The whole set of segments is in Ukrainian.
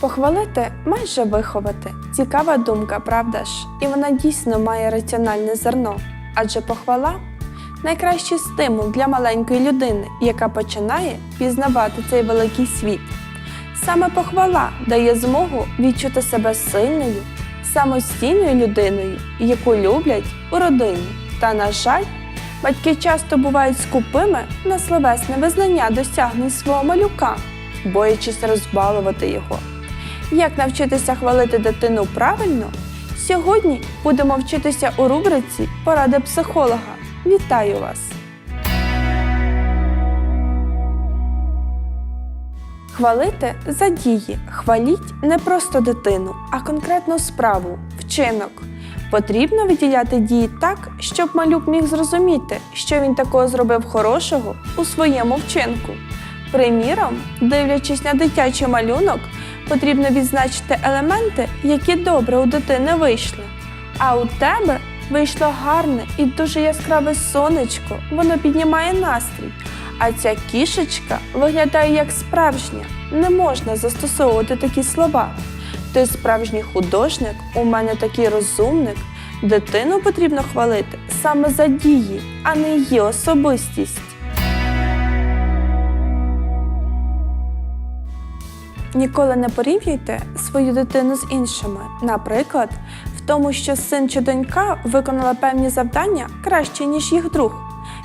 Похвалити майже виховати. Цікава думка, правда ж? І вона дійсно має раціональне зерно. Адже похвала найкращий стимул для маленької людини, яка починає пізнавати цей великий світ. Саме похвала дає змогу відчути себе сильною, самостійною людиною, яку люблять у родині. Та, на жаль, батьки часто бувають скупими на словесне визнання досягнень свого малюка, боячись розбалувати його. Як навчитися хвалити дитину правильно? Сьогодні будемо вчитися у рубриці Поради психолога. Вітаю вас! Хвалити за дії. Хваліть не просто дитину, а конкретну справу, вчинок. Потрібно виділяти дії так, щоб малюк міг зрозуміти, що він такого зробив хорошого у своєму вчинку. Приміром, дивлячись на дитячий малюнок, потрібно відзначити елементи, які добре у дитини вийшли. А у тебе вийшло гарне і дуже яскраве сонечко, воно піднімає настрій. А ця кішечка виглядає як справжня. Не можна застосовувати такі слова. Ти справжній художник, у мене такий розумник. Дитину потрібно хвалити саме за дії, а не її особистість. Ніколи не порівнюйте свою дитину з іншими. Наприклад, в тому, що син чи донька виконала певні завдання краще, ніж їх друг.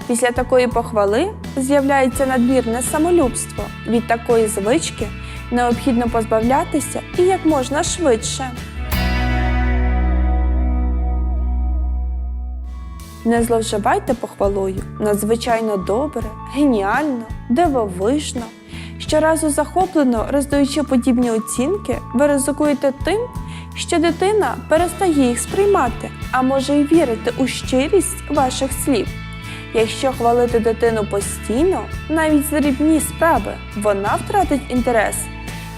Після такої похвали з'являється надмірне самолюбство. Від такої звички необхідно позбавлятися і як можна швидше. Не зловживайте похвалою надзвичайно добре, геніально, дивовижно. Щоразу захоплено роздаючи подібні оцінки, ви ризикуєте тим, що дитина перестає їх сприймати, а може й вірити у щирість ваших слів. Якщо хвалити дитину постійно, навіть за дрібні справи, вона втратить інтерес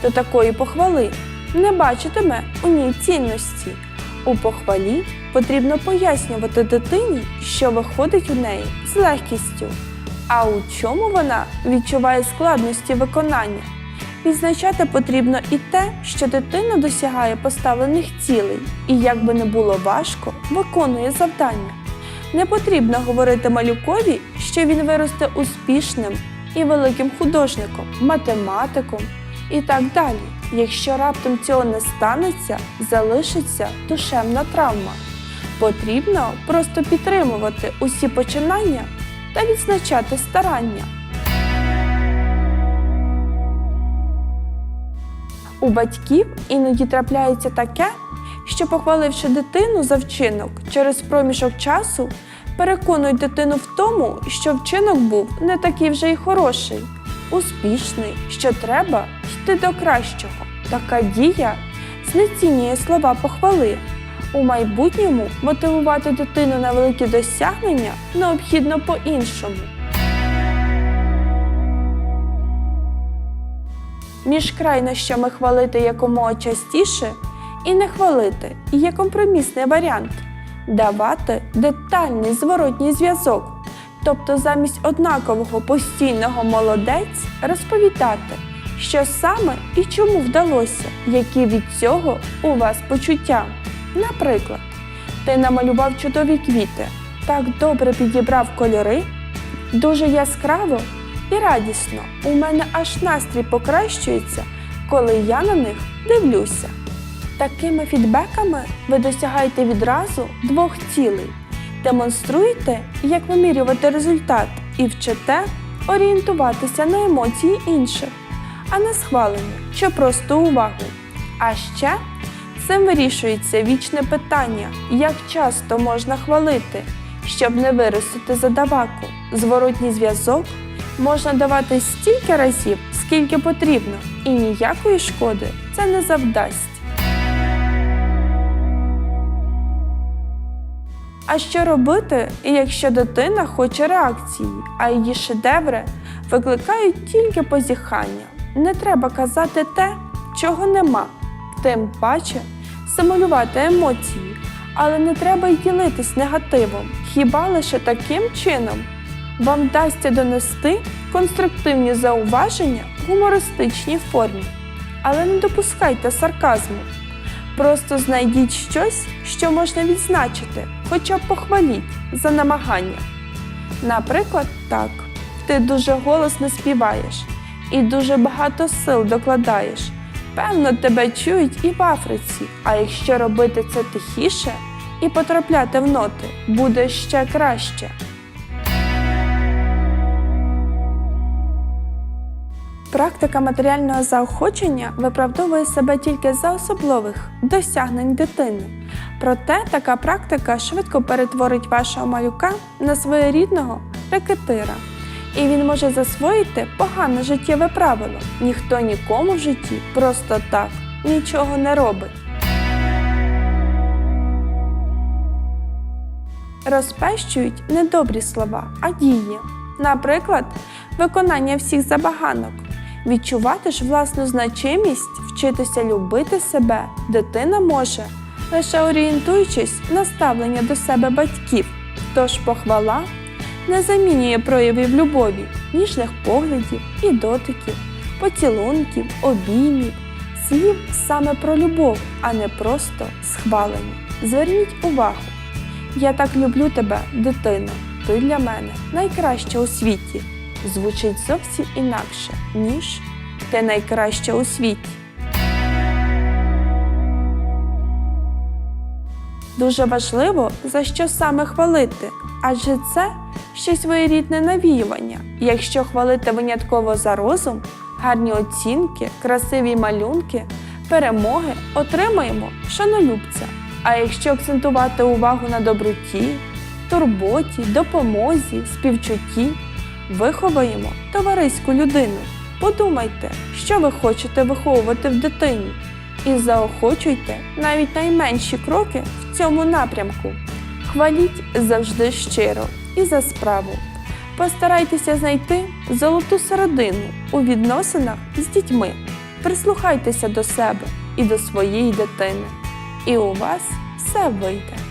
до такої похвали, не бачитиме у ній цінності. У похвалі потрібно пояснювати дитині, що виходить у неї з легкістю, а у чому вона відчуває складності виконання. Відзначати потрібно і те, що дитина досягає поставлених цілей і, як би не було важко, виконує завдання. Не потрібно говорити малюкові, що він виросте успішним і великим художником, математиком і так далі. Якщо раптом цього не станеться, залишиться душевна травма. Потрібно просто підтримувати усі починання та відзначати старання. У батьків іноді трапляється таке, що, похваливши дитину за вчинок, через проміжок часу переконують дитину в тому, що вчинок був не такий вже й хороший, успішний, що треба йти до кращого. Така дія знецінює слова похвали. У майбутньому мотивувати дитину на великі досягнення необхідно по-іншому. Між крайнощами хвалити якомога частіше і не хвалити є компромісний варіант давати детальний зворотній зв'язок, тобто замість однакового постійного молодець розповідати, що саме і чому вдалося, які від цього у вас почуття. Наприклад, ти намалював чудові квіти, так добре підібрав кольори, дуже яскраво і радісно. У мене аж настрій покращується, коли я на них дивлюся. Такими фідбеками ви досягаєте відразу двох цілей: демонструєте, як вимірювати результат, і вчите орієнтуватися на емоції інших, а не схвалення чи просто увагу. А ще цим вирішується вічне питання, як часто можна хвалити, щоб не виростити задаваку. Зворотній зв'язок можна давати стільки разів, скільки потрібно, і ніякої шкоди це не завдасть. А що робити, якщо дитина хоче реакції, а її шедеври викликають тільки позіхання? Не треба казати те, чого нема, тим паче симулювати емоції, але не треба й ділитись негативом. Хіба лише таким чином вам вдасться донести конструктивні зауваження в гумористичній формі. але не допускайте сарказму. Просто знайдіть щось, що можна відзначити, хоча б похваліть за намагання. Наприклад, так, ти дуже голосно співаєш і дуже багато сил докладаєш. Певно, тебе чують і в Африці, а якщо робити це тихіше і потрапляти в ноти, буде ще краще. Практика матеріального заохочення виправдовує себе тільки за особливих досягнень дитини. Проте така практика швидко перетворить вашого малюка на своєрідного рекетира. І він може засвоїти погане життєве правило. Ніхто нікому в житті просто так нічого не робить. Розпещують не добрі слова, а дії. Наприклад, виконання всіх забаганок. Відчувати ж власну значимість, вчитися любити себе дитина може, лише орієнтуючись на ставлення до себе батьків. Тож похвала не замінює проявів любові, ніжних поглядів і дотиків, поцілунків, обіймів, слів саме про любов, а не просто схвалення. Зверніть увагу, я так люблю тебе, дитино, ти для мене найкраща у світі. Звучить зовсім інакше, ніж ти найкраща у світі. Дуже важливо, за що саме хвалити, адже це ще своєрідне навіювання. Якщо хвалити винятково за розум, гарні оцінки, красиві малюнки, перемоги, отримаємо шанолюбця. А якщо акцентувати увагу на доброті, турботі, допомозі, співчутті, виховаємо товариську людину. Подумайте, що ви хочете виховувати в дитині, і заохочуйте навіть найменші кроки в цьому напрямку. Хваліть завжди щиро і за справу. Постарайтеся знайти золоту середину у відносинах з дітьми. Прислухайтеся до себе і до своєї дитини, і у вас все вийде.